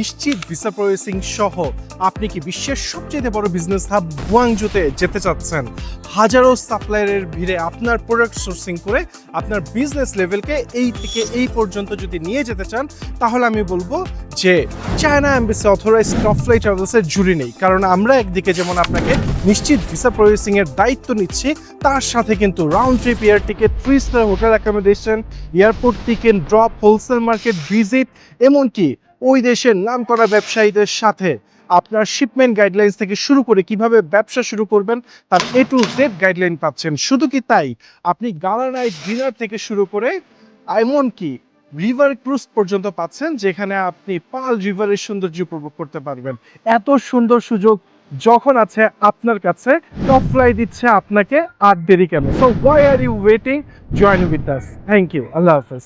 নিশ্চিত visa processing সহ আপনি কি বিশ্বের সবচেয়ে বড় বিজনেস হাব গুয়াংজুতে যেতে চাচ্ছেন? হাজারো সাপ্লায়ারের ভিড়ে আপনার প্রোডাক্ট সোর্সিং করে আপনার বিজনেস লেভেলকে এই থেকে এই পর্যন্ত যদি নিয়ে যেতে চান, তাহলে আমি বলব যে China embassy authorize top fly ট্রাভেলসের জুড়ি নেই। কারণ আমরা একদিকে যেমন আপনাকে নিশ্চিত ভিসা প্রসেসিং এর দায়িত্ব নিচ্ছি, তার সাথে কিন্তু round trip air ticket three star hotel accommodation airport ticket drop wholesale market visit এমনকি ওই দেশের নামকরা ব্যবসায়ীদের সাথে আপনার শিপমেন্ট গাইডলাইন্স থেকে শুরু করে কীভাবে ব্যবসা শুরু করবেন, তার এ টু জেড গাইডলাইন পাচ্ছেন। শুধু কি তাই? আপনি গালা নাইট ডিনার থেকে শুরু করে এমনকি রিভার ক্রুজ পর্যন্ত পাচ্ছেন, যেখানে আপনি পাল রিভারের সৌন্দর্য উপভোগ করতে পারবেন। এত সুন্দর সুযোগ যখন আছে আপনার কাছে টপ ফ্লাই দিচ্ছে আপনাকে আর দেরি কেন। So why are you waiting join with us thank you আল্লাহ হাফেজ।